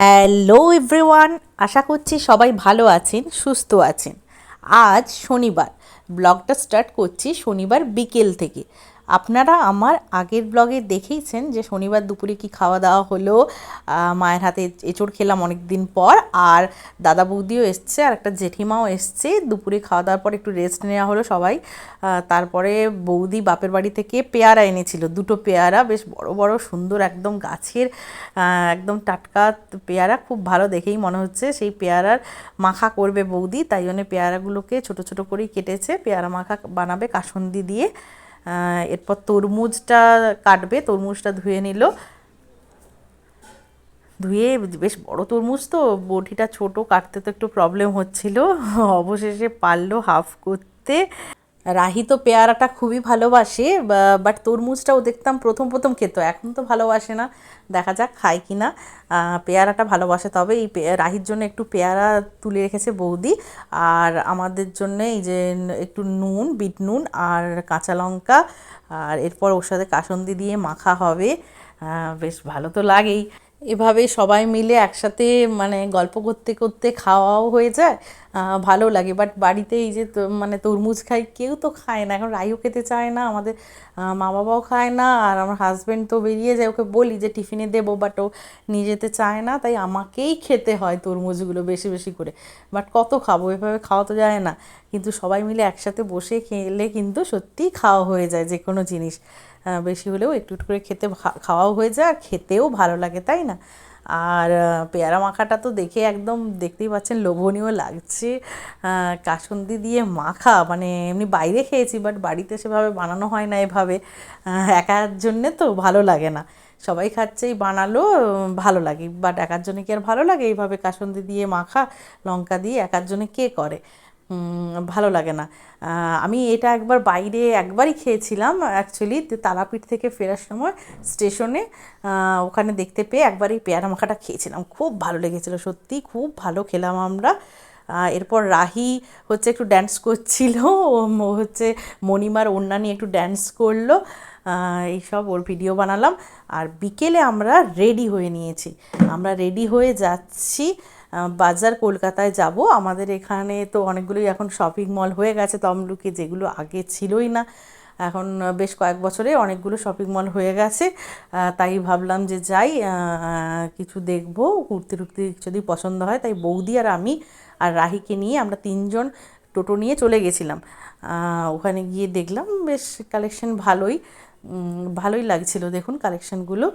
Hello everyone আশা করছি সবাই ভালো আছেন, সুস্থ আছেন। আজ শনিবার, ব্লগটা স্টার্ট করছি শনিবার বিকেল থেকে। আপনারা আমার আগের ব্লগে দেখেইছেন যে শনিবার দুপুরে কি খাওয়া দাওয়া হলো। মায়ের হাতে এঁচড় খেলাম অনেক দিন পর, আর দাদা বৌদিও এসছে, আর একটা জেঠিমাও এসছে। দুপুরে খাওয়া দাওয়ার পর একটু রেস্ট নেওয়া হলো সবাই। তারপরে বৌদি বাপের বাড়ি থেকে পেয়ারা এনেছিল, দুটো পেয়ারা, বেশ বড় বড়, সুন্দর, একদম গাছের একদম টাটকা পেয়ারা, খুব ভালো দেখেই মনে হচ্ছে। সেই পেয়ারার মাখা করবে বৌদি, তাই জন্য পেয়ারাগুলোকে ছোট ছোট করেই কেটেছে। পেয়ারা মাখা বানাবে কাসন্দি দিয়ে। এরপর তরমুজটা কাটবে, তরমুজটা ধুয়ে নিল। ধুয়ে বেশ বড় তরমুজ তো, বটিটা ছোট, কাটতে তো একটু প্রবলেম হচ্ছিল। অবশেষে পারল হাফ করতে। রাহি তো পেয়ারাটা খুবই ভালোবাসে বাট তরমুজটাও দেখতাম প্রথম প্রথম খেত, এখন তো ভালোবাসে না। দেখা যাক খায় কি না। পেয়ারাটা ভালোবাসে, তবে এই রাহির জন্য একটু পেয়ারা তুলে রেখেছে বৌদি। আর আমাদের জন্য এই যে একটু নুন, বিট নুন আর কাঁচা লঙ্কা, আর এরপর ওর সাথে কাসন্দি দিয়ে মাখা হবে। বেশ ভালো তো লাগেই। এভাবে সবাই মিলে একসাথে মানে গল্প করতে করতে খাওয়াও হয়ে যায়। ভালো লাগে। বাট বাড়িতে এই যে মানে তরমুজ খাই, কেউ তো খায় না। এখন রাইও খেতে চায় না, আমাদের মা বাবাও খায় না, আর আমার হাজব্যান্ড তো বেরিয়ে যায়। ওকে বলি যে টিফিনে দেবো বাট ও নিয়ে যেতে চায় না। তাই আমাকেই খেতে হয় তরমুজগুলো বেশি বেশি করে। বাট কত খাব? এভাবে খাওয়া তো যায় না। কিন্তু সবাই মিলে একসাথে বসে খেলে কিন্তু সত্যিই খাওয়া হয়ে যায় যে কোনো জিনিস। বেশি হলেও একটু একটু করে খেতে খাওয়াও হয়ে যায়, আর খেতেও ভালো লাগে, তাই না? আর পেয়ারা মাখাটা তো দেখে একদম দেখতেই পাচ্ছেন লোভনীয় লাগছে। কাসুন্দি দিয়ে মাখা মানে এমনি বাইরে খেয়েছি বাট বাড়িতে সেভাবে বানানো হয় না এভাবে। একার জন্যে তো ভালো লাগে না। সবাই খাচ্ছেই বানালো, ভালো লাগে বাট একার জন্য কি আর ভালো লাগে? এইভাবে কাসুন্দি দিয়ে মাখা, লঙ্কা দিয়ে একার জন্য কে করে? ভালো লাগে না। আমি এটা একবার বাইরে একবারই খেয়েছিলাম অ্যাকচুয়ালি তারাপীঠ থেকে ফেরার সময় স্টেশনে ওখানে দেখতে পেয়ে একবারই পেয়ারা মাখাটা খেয়েছিলাম। খুব ভালো লেগেছিলো, সত্যি খুব ভালো খেলাম আমরা। এরপর রাহি হচ্ছে একটু ড্যান্স করছিল, ও হচ্ছে মণিমার ওড়না নিয়ে একটু ড্যান্স করল। এইসব ওর ভিডিও বানালাম। আর বিকেলে আমরা রেডি হয়ে নিয়েছি। আমরা রেডি হয়ে যাচ্ছি। বাজার কলকাতায় যাব। আমাদের এখানে তো অনেকগুলোই এখন শপিং মল হয়ে গেছে তমলুকে যেগুলো আগে ছিলই না, এখন বেশ কয়েক বছরে অনেকগুলো শপিং মল হয়ে গেছে। তাই ভাবলাম যে যাই কিছু দেখব কুর্তি টুর্তি যদি পছন্দ হয়, তাই বৌদি আর আমি আর রাহিকে নিয়ে আমরা তিনজন টোটো নিয়ে চলে গেছিলাম। ওখানে গিয়ে দেখলাম বেশ কালেকশন ভালোই ভালোই লাগছিল। দেখুন কালেকশনগুলো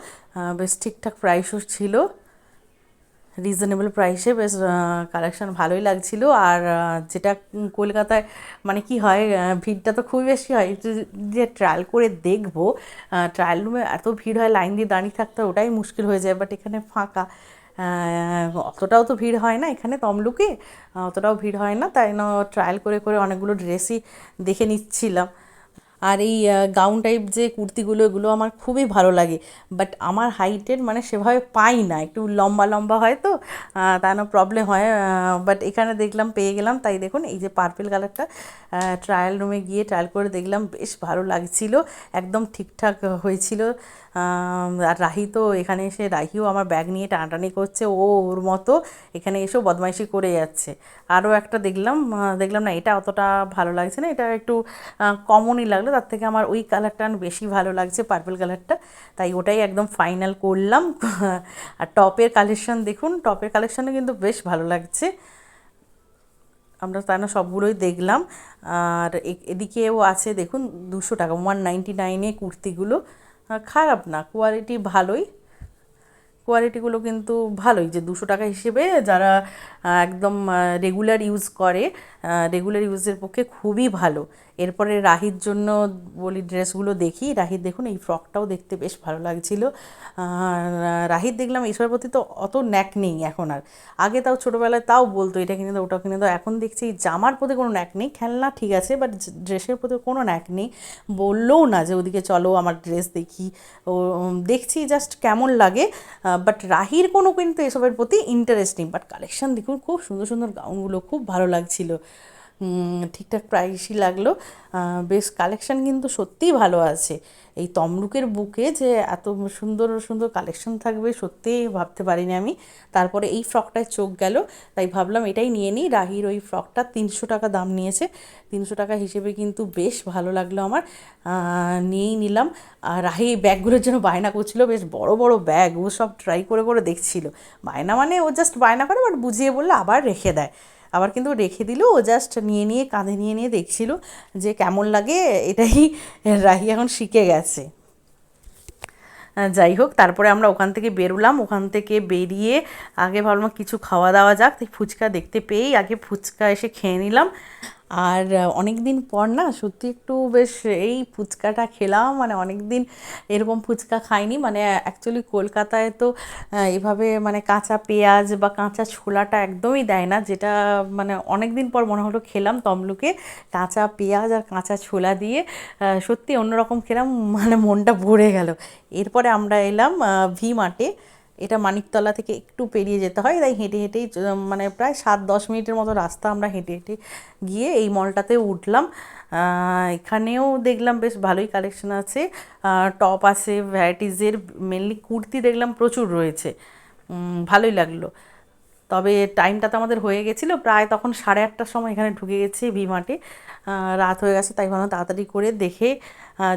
বেশ ঠিকঠাক প্রাইসও ছিল। রিজনেবল প্রাইসে বেশ কালেকশন ভালোই লাগছিল। আর যেটা কলকাতায় মানে কি হয় ভিড়টা তো খুবই বেশি হয়। যে ট্রায়াল করে দেখব ট্রায়াল রুমে এত ভিড় হয় লাইন দিয়ে দাঁড়িয়ে থাকতে ওটাই মুশকিল হয়ে যায়। বাট এখানে ফাঁকা। অতটাও তো ভিড় হয় না এখানে তমলুকে অতটাও ভিড় হয় না। তাই না ট্রায়াল করে করে অনেকগুলো ড্রেসই দেখে নিচ্ছিলাম। আর এই গাউন টাইপ যে কুর্তিগুলো, এগুলো আমার খুবই ভালো লাগে। বাট আমার হাইটের মানে সেভাবে পাই না। একটু লম্বা লম্বা হয় তো তা না প্রবলেম হয় বাট এখানে দেখলাম, পেয়ে গেলাম। তাই দেখুন, এই যে পার্পেল কালারটা ট্রায়াল রুমে গিয়ে ট্রায়াল করে দেখলাম, বেশ ভালো লাগছিল। একদম ঠিকঠাক হয়েছিল। আর রাহি তো এখানে এসে রাহিও আমার ব্যাগ নিয়ে টানাটানি করছে, ও ওর মতো এখানে এসেও বদমাইশি করে যাচ্ছে। আরও একটা দেখলাম দেখলাম না, এটা অতটা ভালো লাগছে না, এটা একটু কমনই লাগল, তার থেকে আমার ওই কালারটা বেশি ভালো লাগছে পার্পল কালারটা তাই ওটাই একদম ফাইনাল করলাম। আর টপের কালেকশন দেখুন, টপের কালেকশনও কিন্তু বেশ ভালো লাগছে। আমরা তাই না সবগুলোই দেখলাম। আর এদিকেও আছে, দেখুন, দুশো টাকা ওয়ান নাইনটি নাইনে কুর্তিগুলো। খারাপ না কোয়ালিটি ভালোই। কোয়ালিটিগুলো কিন্তু ভালোই, যে দুশো টাকা হিসেবে যারা একদম রেগুলার ইউজ করে রেগুলার ইউজের পক্ষে খুবই ভালো। এরপরে রাহির জন্য বলি ড্রেসগুলো দেখি। রাহির দেখুন, এই ফ্রকটাও দেখতে বেশ ভালো লাগছিল। রাহির দেখলাম এইসবের প্রতি তো অত ন্যাক নেই এখন আর। আগে তাও ছোটোবেলায় তাও বলতো, এটা কিনে দাও ওটা কিনে দাও। এখন দেখছি জামার প্রতি কোনো ন্যাক নেই, খেলনা ঠিক আছে বাট ড্রেসের প্রতি কোনো ন্যাক নেই। বললেও না যে, ওদিকে চলো, আমার ড্রেস দেখি। ও দেখছি জাস্ট কেমন লাগে বাট রাহির কোনো কিন্তু এসবের প্রতি ইন্টারেস্ট নেই। বাট কালেকশন দেখুন, খুব সুন্দর সুন্দর গাউনগুলো, খুব ভালো লাগছিল। ঠিকঠাক প্রাইসই লাগল। বেশ কালেকশন কিন্তু সত্যিই ভালো আছে। এই তমলুকের বুকে যে এত সুন্দর সুন্দর কালেকশন থাকবে সত্যিই ভাবতে পারিনি আমি। তারপরে এই ফ্রকটায় চোখ গেল, তাই ভাবলাম এটাই নিয়ে নিই। রাহির ওই ফ্রকটা তিনশো টাকা দাম নিয়েছে। তিনশো টাকা হিসেবে কিন্তু বেশ ভালো লাগল আমার। নিয়েই নিলাম। আর রাহি এই ব্যাগগুলোর জন্য বায়না করছিল, বেশ বড় বড় ব্যাগ। ও সব ট্রাই করে করে দেখছিল। বায়না মানে ও জাস্ট বায়না করে বাট বুঝিয়ে বললে আবার রেখে দেয়। আবার কিন্তু রেখে দিল, ও জাস্ট নিয়ে নিয়ে কাঁধে নিয়ে নিয়ে দেখছিল যে কেমন লাগে, এটাই রাহি এখন শিখে গেছে। যাই হোক, তারপরে আমরা ওখান থেকে বেরোলাম, ওখান থেকে বেরিয়ে আগে ভাবলাম কিছু খাওয়া দাওয়া যাক, ফুচকা দেখতে পেয়েই আগে ফুচকা এসে খেয়ে নিলাম। আর অনেক দিন পর না সত্যি একটু বেশ এই ফুচকাটা খেলাম মানে অনেক দিন এরকম ফুচকা খাইনি মানে অ্যাকচুয়ালি কলকাতায় তো এভাবে মানে কাঁচা পেঁয়াজ বা কাঁচা ছোলাটা একদমই দেয় না, যেটা মানে অনেক দিন পর মনে হলো খেলাম তমলুকে, কাঁচা পেঁয়াজ আর কাঁচা ছোলা দিয়ে সত্যি অন্যরকম খেলাম মানে মনটা ভরে গেল। এরপরে আমরা এলাম ভি মার্টে এটা মানিকতলা থেকে একটু পেরিয়ে যেতে হয়। তাই হেঁটে হেঁটেই মানে প্রায় সাত দশ মিনিটের মতো রাস্তা আমরা হেঁটে হেঁটে গিয়ে এই মলটাতে উঠলাম। এখানেও দেখলাম বেশ ভালোই কালেকশন আছে। টপ আছে ভ্যারাইটিজের মেনলি কুর্তি দেখলাম প্রচুর রয়েছে। ভালোই লাগল। তবে টাইমটা তো আমাদের হয়ে গেছিল, প্রায় তখন সাড়ে আটটার সময় এখানে ঢুকে গেছে ভি মার্টে। রাত হয়ে গেছে, তাই ভাবলাম তাড়াতাড়ি করে দেখে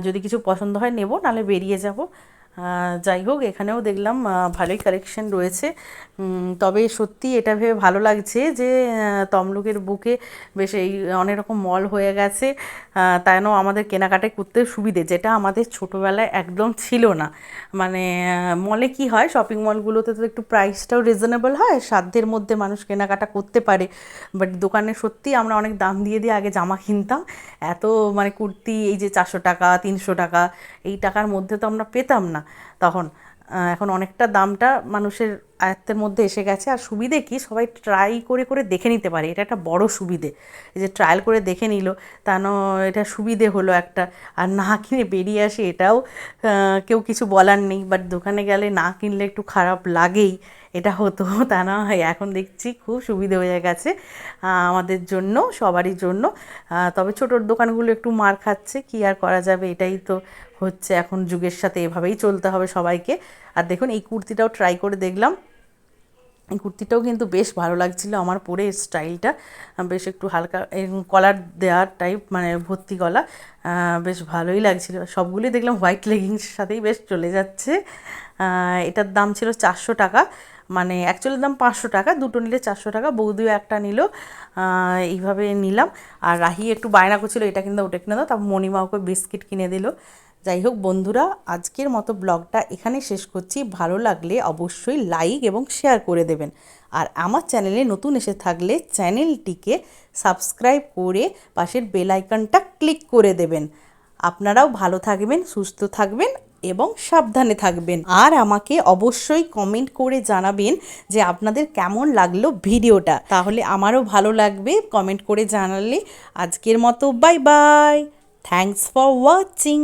যদি কিছু পছন্দ হয় নেব, নাহলে বেরিয়ে যাব। যাই হোক, এখানেও দেখলাম ভালোই কালেকশন রয়েছে। তবে সত্যি এটা ভেবে ভালো লাগছে যে তমলুকের বুকে বেশ এই অনেক রকম মল হয়ে গেছে। তাই আমাদের কেনাকাটা করতে সুবিধে, যেটা আমাদের ছোটোবেলায় একদম ছিল না। মানে মলে কি হয় শপিং মলগুলোতে তো একটু প্রাইসটাও রিজনেবল হয়, সাধ্যের মধ্যে মানুষ কেনাকাটা করতে পারে। বাট দোকানে সত্যি আমরা অনেক দাম দিয়ে দিয়ে আগে জামা কিনতাম। এত মানে কুর্তি, এই যে চারশো টাকা, তিনশো টাকা, এই টাকার মধ্যে তো আমরা পেতাম না। তখন এখন অনেকটা দামটা মানুষের আয়ত্তের মধ্যে এসে গেছে। আর সুবিধে কি? সবাই ট্রাই করে করে দেখে নিতে পারে। এটা একটা বড় সুবিধে। এই যে ট্রায়াল করে দেখে নিল, তা ন, এটা সুবিধে হলো একটা। আর না কিনে বেরিয়ে আসে, এটাও কেউ কিছু বলার নেই। বাট দোকানে গেলে না কিনলে একটু খারাপ লাগেই। এটা হতো, তা না হয়। এখন দেখছি খুব সুবিধে হয়ে গেছে আমাদের জন্য, সবারই জন্য। তবে ছোটোর দোকানগুলো একটু মার খাচ্ছে, কি আর করা যাবে? এটাই তো হচ্ছে এখন যুগের সাথে এভাবেই চলতে হবে সবাইকে। আর দেখুন, এই কুর্তিটাও ট্রাই করে দেখলাম। এই কুর্তিটাও কিন্তু বেশ ভালো লাগছিল, আমার পরে স্টাইলটা। বেশ একটু হালকা কলার দেওয়ার টাইপ মানে ভর্তি গলা। বেশ ভালোই লাগছিল। সবগুলোই দেখলাম হোয়াইট লেগিংসের সাথেই বেশ চলে যাচ্ছে। এটার দাম ছিল চারশো টাকা। মানে অ্যাকচুয়ালি দাম পাঁচশো টাকা, দুটো নিলে চারশো টাকা, বৌদিও একটা নিল এইভাবে নিলাম। আর রাহি একটু বায়না করছিল, এটা কিনে দাও ওটা কিনে দাও তারপর মণিমা ওকে বিস্কিট কিনে দিল। যাই হোক বন্ধুরা, আজকের মতো ব্লগটা এখানে শেষ করছি। ভালো লাগলে অবশ্যই লাইক এবং শেয়ার করে দেবেন। আর আমার চ্যানেলে নতুন এসে থাকলে চ্যানেলটিকে সাবস্ক্রাইব করে পাশের বেল আইকনটা ক্লিক করে দেবেন। আপনারাও ভালো থাকবেন, সুস্থ থাকবেন। এবং সাবধানে থাকবেন। আর আমাকে অবশ্যই কমেন্ট করে জানাবেন যে আপনাদের কেমন লাগল ভিডিওটা। তাহলে আমারও ভালো লাগবে কমেন্ট করে জানালে। আজকের মতো bye bye thanks for watching